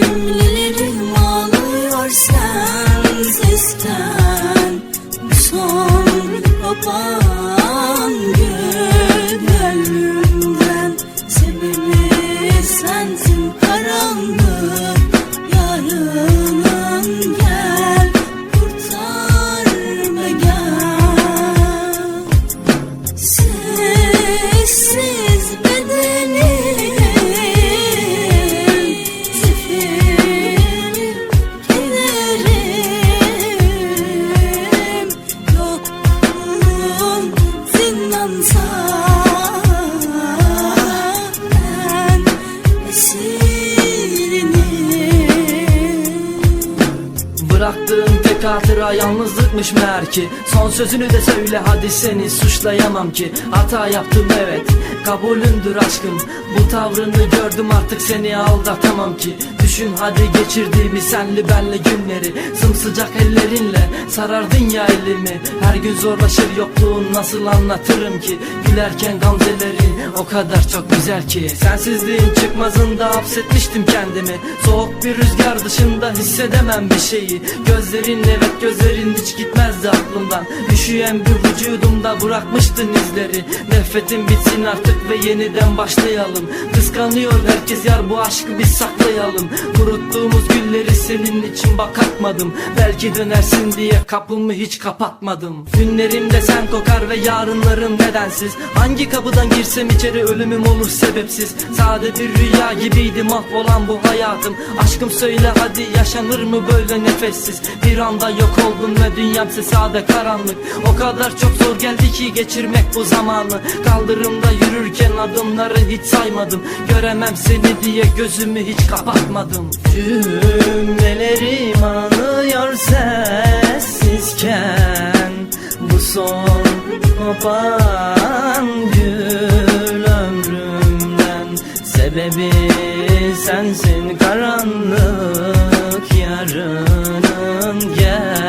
Cümlelerim ağlıyor son Bıraktığım tek hatıra yalnızlıkmış meğer ki Son sözünü de söyle hadi seni suçlayamam ki. Hata yaptım evet kabulündür aşkım. Bu tavrını gördüm artık seni aldatamam ki Düşün hadi geçirdiğimi senli benli günleri. Sımsıcak ellerinle sarardın ya elimi. Her gün zorlaşır yokluğun nasıl anlatırım ki? Gülerken gamzelerin o kadar çok güzel ki. Sensizliğin çıkmazında hapsetmiştim kendimi. Soğuk bir rüzgar dışında hissedemem bir şeyi. Gözlerin evet gözlerin hiç gitmezdi aklımdan. Üşüyen bir vücudumda bırakmıştın izleri. Nefretin bitsin artık ve yeniden başlayalım. Kıskanıyor herkes yar bu aşkı biz saklayalım Kuruttuğumuz gülleri senin için bakatmadım Belki dönersin diye kapımı hiç kapatmadım. Günlerimde sen kokar ve yarınlarım nedensiz. Hangi kapıdan girsem içeri ölümüm olur sebepsiz. Sade bir rüya gibiydi mahvolan bu hayatım. Aşkım söyle hadi yaşanır mı böyle nefessiz? Bir anda yok oldun ve dünyamse sade karanlık. O kadar çok zor geldi ki geçirmek bu zamanı. Kaldırımda yürürken adımları hiç saymadım. Göremem seni diye gözümü hiç kapatmadım anlamadım Cümlelerim anıyor sessizken. Bu son kopan gül ömrümden. Sebebi sensin karanlık yarının gel